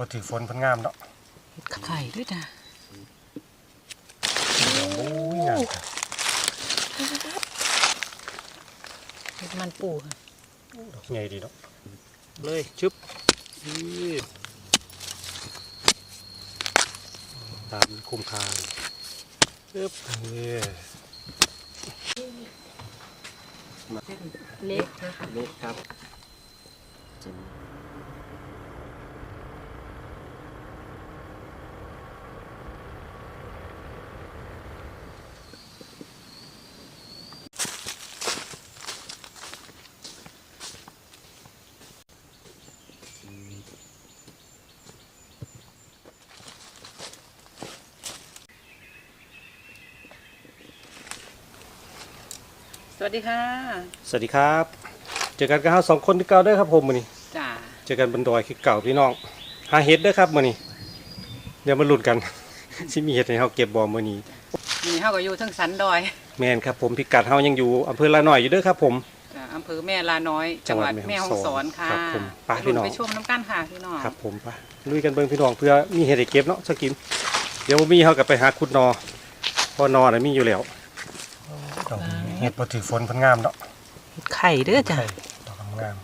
พอถือฝนพันงามเนาะไข่ด้วยจ้ะโอ้ยงามเห็ดมันปูค่ะดอกใหญ่ดีเนาะเลยชึบตามคุมคางชึบนี่เล็กนะคะเล็กครับ วัสดีค่ะ สวัสดีครับ เจอกันกับเราสองคนที่เก่าเด้อครับผมมื้อนี้จ้าเจอกันบนดอยคือเก่าพี่น้องหาเห็ดเด้อครับมื้อนี้เดี๋ยวมาลุ้นกัน สิมีเห็ดให้เฮาเก็บบ่มื้อนี้มีเฮาก็อยู่ทั้งสันดอยแม่นครับผมพิกัดเฮายังอยู่อำเภอละน้อยอยู่เด้อครับผม จ้ะอำเภอแม่ลาน้อย จังหวัดจังหวัดแม่แม่ฮ่ฮ่อองงสสออนนค่ะครับผมไปไปพี่น้อง ไปชมน้ำกันค่ะพี่น้องครับผมไปลุยกันเบิ่งพี่น้องเพื่อมีเห็ดให้เก็บเนาะสักกิน เดี๋ยวบ่มีเฮาก็ไปหาขุดนอเพอนอน่ะมีอยู่แล้วดอก เห็ดพอถือฝนเพันงามเนาะเห็ดไข่เด้อจ้ะใช่ดอกงาม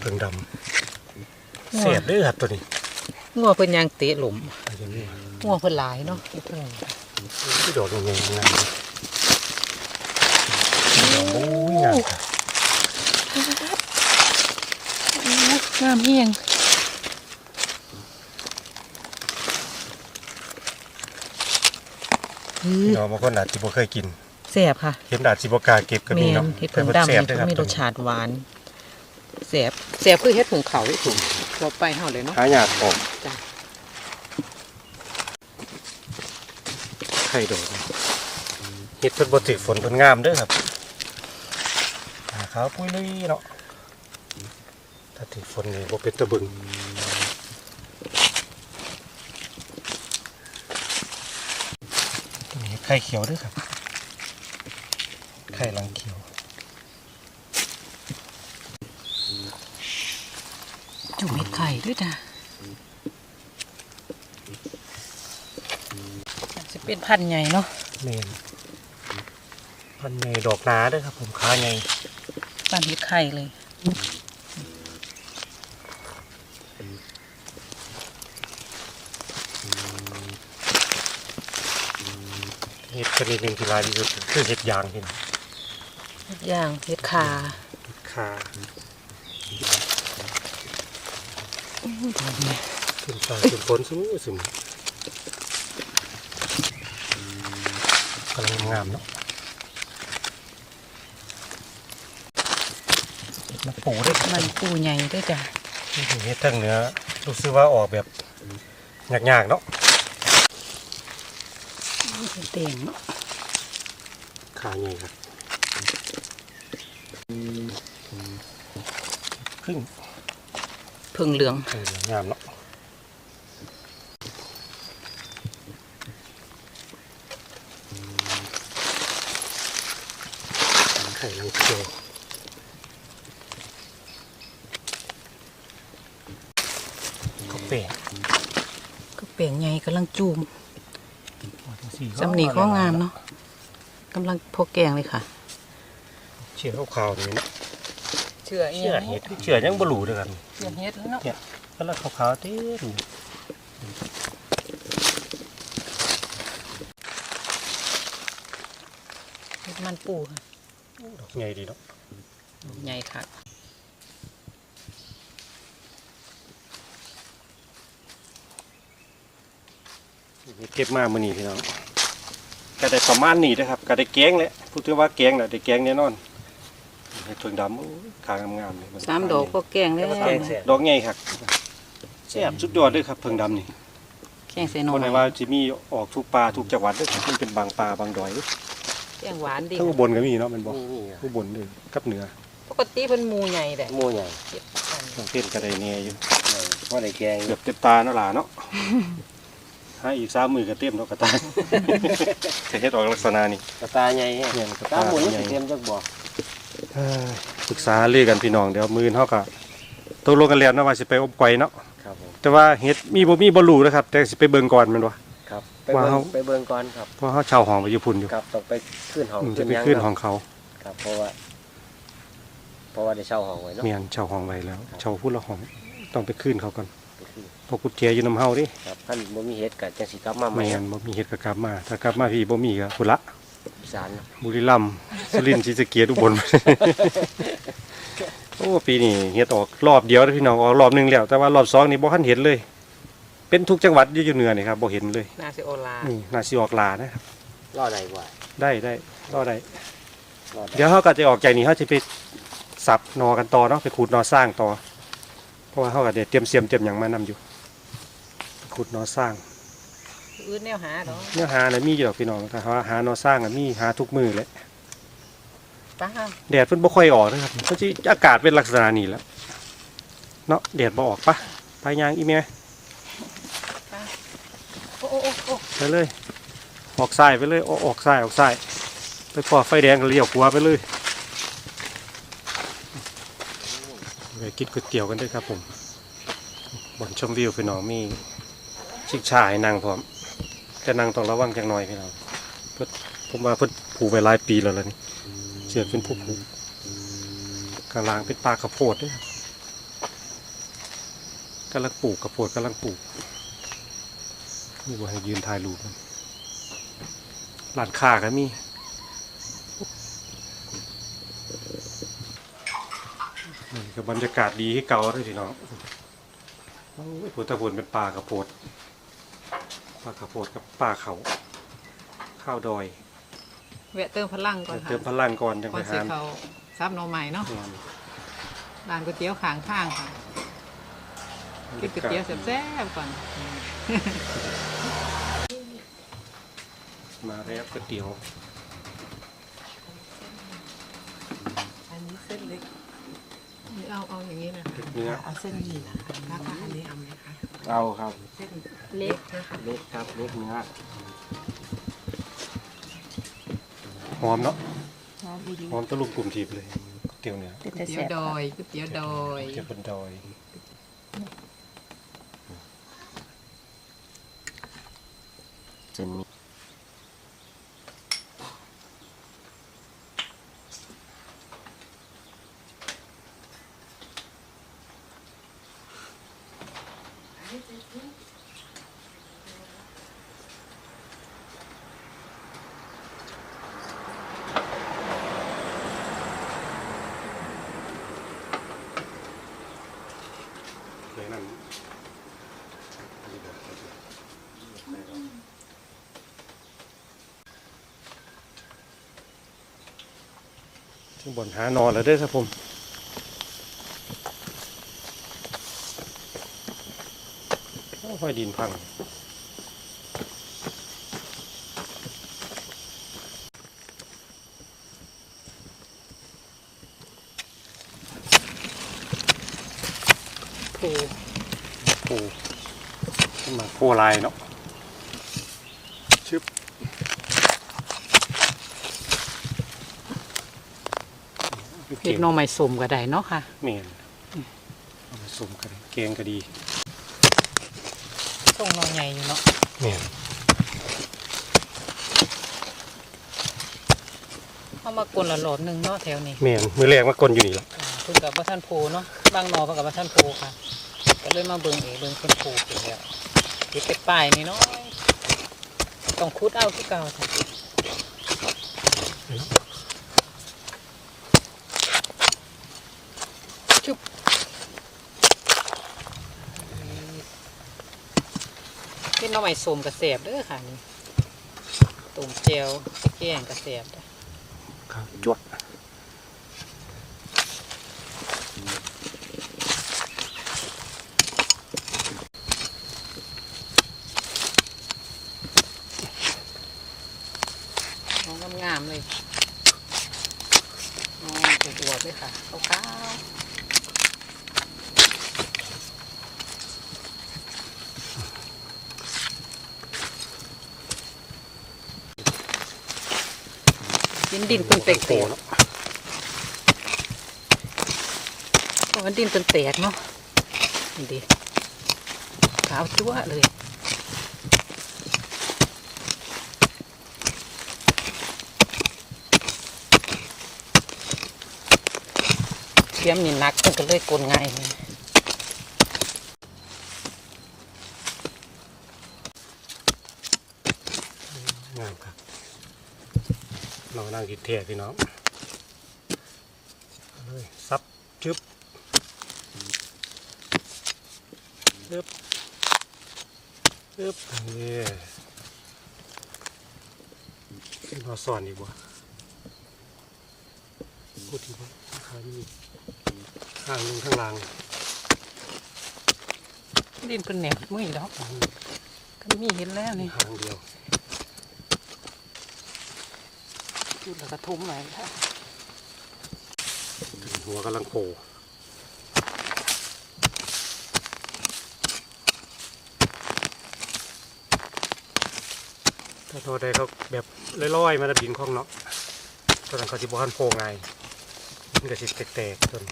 เพิ่งดำเสียบเด้อครับตัวนี้งัวเพิ่นยางเตะหลุมอันนี้งัวเพิ่นหลายเนาะเฮ็ดเพิ่นที่ดอกใหญ่ๆงามเลยดอกโอ้ยงามค่ะงามเฮียง พี่น้องบางคนอาจจะบ่เคยกินแซ่บค่ะเห็นอาจจะบ่กล้าเก็บก็มีแม่นเนาะเห็ดเพิ่งแต่ดำแซ่นี่บเด้อครับมีรสชาติหวานแซ่บแซ่บคือเฮ็ดผึ่งเขาที่ถุงเราไปเฮาเลยเนาะหายากออกจ้ะไข่ดอกเห็ดเพิ่นบ่ถือฝนเพิ่นงามเด้อครับหาขาวปุ้ยลุยเนาะถ้าถือฝนนี่บ่เป็นตะบึงตัวนี้ไข่เขียวเด้วยครับ ไข่ลังเขียว จุ่มเห็ดไข่ด้วยจ้ะจะเป็นพันธุ์ใหญ่เนาะเมนพันใหญ่ดอกหนาเด้วยครับ ผมขาใหญ่พันธุ์เห็ดไข่เลย เห็ดชนิดหนึ่งที่หลายที่สุดคือเห็ดยางเห็นเห็ดย่างเห็ดคาขาขึ้นฟ้าขึ้นฝนสมูสมกำลังงามเนาะมันปูด้วยครับมันปูใหญ่ด้วยจ้ะเฮ็ดทั้งเนื้อรู้สึกว่าออกแบบยากๆเนาะ เต่งเนาะขาใหญ่ครับพึ่งพึ่งเหลืองเอองามเนาะไข่ลังเขียวก็เปะก็เปลี่ยงใหญ่กำลังจูม สีสำนีก็งามเนาะกำลังพอแกงเลยค่ะ เชื่อขาวๆนี่เนาะเชื่อเชื่อเห็ดเชื่อยังบ่รู้เด้วยกันเชื่อเฮ็ดแล้วเนาะก็แล้วขาวๆเต็มเฮ็ดมันปูค่ะดอกใหญ่ดีเนาะใหญ่ค่ะเก็บมามื้อนี้พี่น้อง ก็ได้ประมาณนี้นะครับก็ได้แกงแหละพูดถึงว่าแกงน่ะได้แกงแน่นอนเห็ดเพิ่งดำโอ้ยขางามๆเลยนสามดอกพอแกงแล้วแกงแซ่บดอกใหญ่ครับแซ่บสุดยอดเลยครับเพิ่งดำนี่แกงใส่หน่อคนไหนว่าจะมีออกทุกป่าทุกจังหวัดเด้อมันเป็นบางป่าบางดอยเด้อแกงหวานดีทั้งอุบลก็มีเนาะแมันบอกอุบลเด้อกับเหนือปกติเป็นหมูใหญ่แหละหมู่ใหญ่เก็บอันต้องเต้นก็ได้แน่อยู่ว่าได้แกงเกือบเต็มตาเนาะหล่ะเนาะ หาอีกสามมือก็เต็มแล้วกระตายจะเฮ็ดออกลักษณะนี้กระตาใหญ่แฮะเนี่ยกระตาตาหมุนใหญ่เตรียมจักบ่เอ้ยปรึกษาเรื่องกันพี่น้องเดี๋ยวมือเฮาก็ตกลงกันแล้วนะว่าสิไปอบไก่เนาะครับผมแต่ว่าเฮ็ดมีบ่มีบ่รู้นะครับ แต่สิไปเบิ่งก่อนแม่นบ่ครับไปว่าเบิ่งเฮาไปเบิ่งก่อนครับเพราะเฮาเช่าห้องไว้อยู่พุ่นอยู่ครับต้องไปขึ้นห้องอืมจะไปหยังขึ้นครับห้องเขาครับเพราะว่าเพราะว่าได้เช่าห้องไว้เนาะเมียนเช่าห้องไว้แล้วครับเช่าพุ่นละห้องต้องไปขึ้นเขาก่อน ไปขึ้นเพราะกุญแจอยู่นํเฮาดิครับคันบ่มีเฮ็ดก็จังสิกลับมาใหม่แม่นบ่มีเฮ็ดก็กลับมา ถ้ากลับมาพี่บ่มีก็พุ่นละอีสานเนาะบุรีรัมย์สุรินทร์ศรีสะเกษอุบล โอ้ปีนี้เฮ็ดออกรอบเดียวแล้วพี่น้องออกรอบหนึงแล้วแต่ว่ารอบสองนี่บ่ทันเห็นเลย เป็นทุกจังหวัดอยู่อยู่เหนือนี่ครับบ่เห็นเลยนาซิโอลานี่น่าสิออกลานะครับรอได้บ่ได้ได้รอได้ รอได้เดี๋ยวเขาก็จะออกจากนี้เขาจะไปสับนอกันต่อเนาะไปขูดนอสร้างต่อ เพราะว่าเขาก็เดี๋ยวเตรียมเสียมเตรียมอย่างมานำอยู่ขูดนอสร้างอื่นแนวหาเนาะเนื้อหาเนี่ยมีอยู่ดอกพี่น้องแต่ว่าหานอสร้างอะมีหาทุกมือเลยป้าแดดเพิ่นบ่ค่อยออกนะครับเพราะที่อากาศเป็นลักษณะนี้แหล้วเนาะแดดบ่ออกปะไปยางอีเมโอ้โอ้โอ้โอ้ไปเลย ออกซ้ายไปเลยออกออกซ้ายออกซ้ายไปพอไฟแดงก็เลี้ยวขวาไปเลย ไปกินก๋วยเตี๋ยวกันด้วยครับผมบนชมวิวพี่น้องมีชิกชายนั่งพร้อมแต่นั่งต้องระวังจังหน่อยพี่น้องเพิ่นผมว่าเพิ่นผูกไปหลายปีแล้วล่ะนี่เชือกเป็นผู้ผูกกลางเป็นปลาข้าวโพดด้วยกำลังปลูกข้าวโพดกำลังปลูกนี่ว่าให้ยืนถ่ายรูปมันร้านค้าก็มี นี่ก็บรรยากาศดีที่เก่าเลยพี่น้องโอ้ยพุทธพลเป็นป่าข้าวโพดป่าข้าวโพดกับป่าเขาข้าวดอยแวะเติมพลังก่อนเติค่ะมพลังก่อนจังก่ไปอนสิหาเขาซับหนอใหม่เนาะแม่นร้านก๋วยเตี๋ยวข้างข้างค่ะกินก๋วยเตี๋ยวแซ่บๆก่อน มาแล้วก๋วยเตี๋ยวอันนี้เส้นเล็ก เอาเอาอย่างนี้นะเนื้อ เอาเส้นหมี่นะคะถ้าอันนี้เอาไหมคะเอาครับเส้นเล็กนะคะเล็กครับเล็กเนื้อหอมเนาะน้ำอีดีหอมตะลุกกลุ่มทีบเลยก๋วยเตี๋ยวเนื้อเป็นก๋วยแต่เตี๋แสยวบดอยก๋วยเตี๋ยวดอย เตี๋ยวบนดอย ถึงบนหานอนแล้วเด้อครับผมโอ้ยดินพังผูปูขึ้นมาโพลายเนาะ เห็ดหนอใหม่สมก็ได้เนาะค่ะเมนเอามาสมกันแกงก็ดีส่งหนอใหญ่อยู่เนาะเมนเอามากลนละหลอดหนึ่งเนาะแถวนี้เมนมือแรกมากลอยู่นี่ละเพิ่นกับว่าท่านโพเนาะบางหนอเพิ่นกับว่าท่านโพค่ะก็เลยมาเบิ่งเองเบิ่งเพิ่นโพไปแล้วเฮ็ดเป็ดป้ายนี่น้อยต้องคุดเอาคือเก่าค่ะ เป็นหน่อไม้ส้มกระแสบเด้อค่ะนี่ต้มเจียวแกงกระแสบเด้อครับจวดน้องงามๆเลยน้องอวบๆเลยค่ะขาว ดินดินเป็นแตกโคเนาะๆเพราะมันดินเป็นแตกเนาะนี่ดิขาวจั๊วเลยเทียมนี่หนักมันก็เลยกลนง่ายนี่ งามครับ น้องนั่งกินเทียพี่น้องเอาเลยซับจึ๊บจึ๊บจึ๊บนี่เราสอนดีกว่าพูดถึงว่าข้างนี้ข้างหนึงข้างล่างดินเป็นแหนบมือแล้วก็มีเห็นแล้วนี่หางเดียว จุดแล้วก็ทุ่มไว้ค่ะหัวกำลังโผล่ถ้าโทษได้เขาแบบลอยๆมาดินคล่องเนาะตอนนั้นเขาจะบ้านโผล่ไงมันก็สิแตกๆจน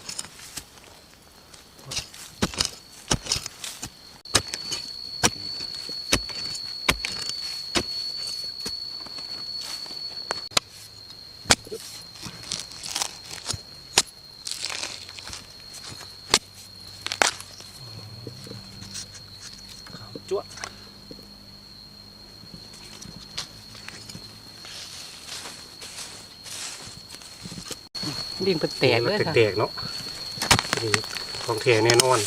จั่วดินเป็นแตกเลยค่ะแตกๆเนาะนี่ของแท้แน่นอน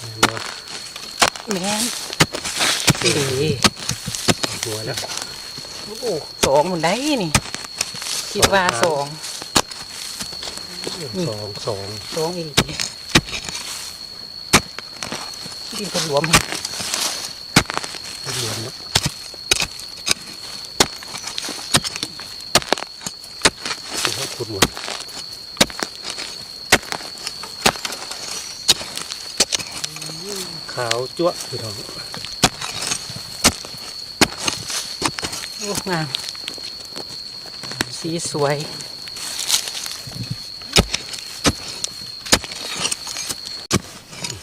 แน่นอนแม่นดีหัวแล้วโอ้โหสองมันได้นี่คิดว่าสองสองสองสองอีก ดินเป็นหลวมเหลือมเนาะเดี๋ยวเขาขุดหมดขาวจั๊วะพี่น้องโอ้งามสีสวย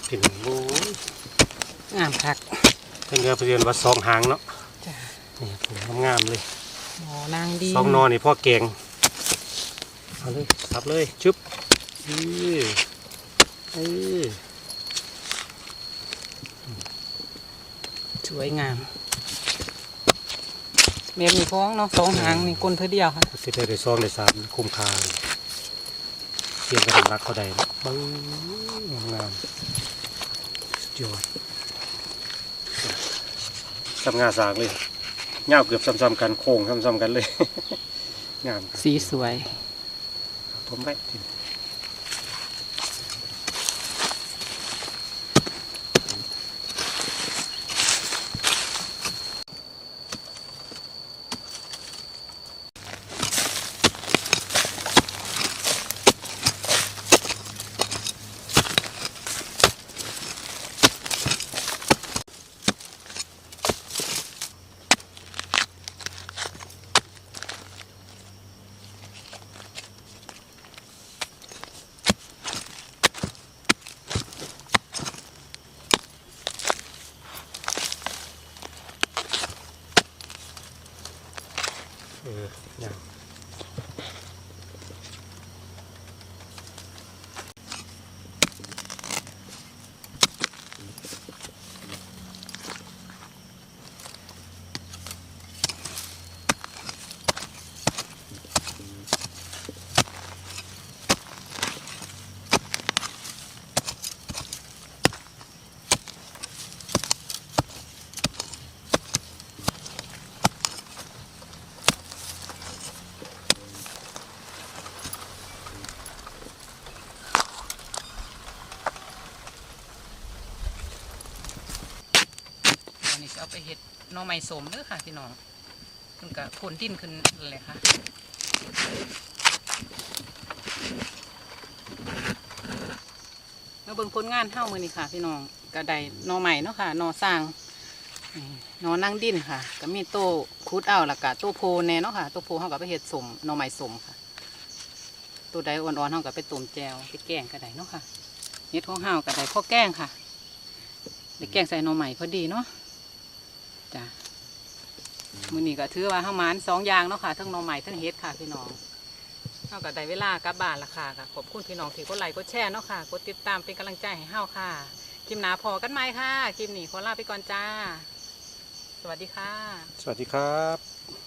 พี่น้องโอ้ย งามคักเป็นเรือไปเรียนว่าสองหางเนาะจ้ะนี่ผมงามๆเลยหมอนางดีสองนอนี่พ่อเก่งเอาเลยสับเลยชึบอือเออสวยงามแม่มีพ้องเนาะสองหางนี่กลนเพื่อเดียวค่ะสิได้ได้ซองได้สามคุ้มค่าเทียมกันรักเขาได้เนาะบึ้งงามๆสุดยอด ทำงานสากเลยเงาวเกือบซ้ำๆกันโค้งซ้ำๆกันเลย งามครับสีสวยทมไว้ ไปเห็ดน่อไม้สมเด้อค่ะพี่น้องมันก็ขนดินขึ้นเลยค่ะมาเบิ่งผลงานเฮ้ามือนี่ค่ะ พี่น้องก็ได้นอใหม่เนาะค่ะนอสร้างนอนั่งดิ้นค่ะ ก็มีโต๊ะคุดเอาล้วก็โต๊ะโพแน่เนาะค่ะโต๊ะโพเฮาก็ไปเฮ็ดสมน่อไม้สมค่ะ ตัวใดอ่อนๆเฮาก็ไปต้มแจวไปแกงก็ได้เนาะค่ะเฮ็ดของเฮาก็ได้อแกงค่ะได้แกงใส่น่อไม้พอดีเนาะ จ้ะมื้อนี้ก็ถือว่าห้ามานสองอย่างเนาะค่ะทั้งหน่อไม้ทั้งเฮ็ดค่ะพี่น้องเฮาก็ได้เวลากลับบ้านละค่ะก็ขอบคุณพี่น้องที่กดไลค์กดแชร์เนาะค่ะกดติดตามเป็นกำลังใจให้เฮาค่ะคลิปหนาพอกันไหมค่ะคลิปนี้ขอลาไปก่อนจ้า สวัสดีค่ะ สวัสดีครับ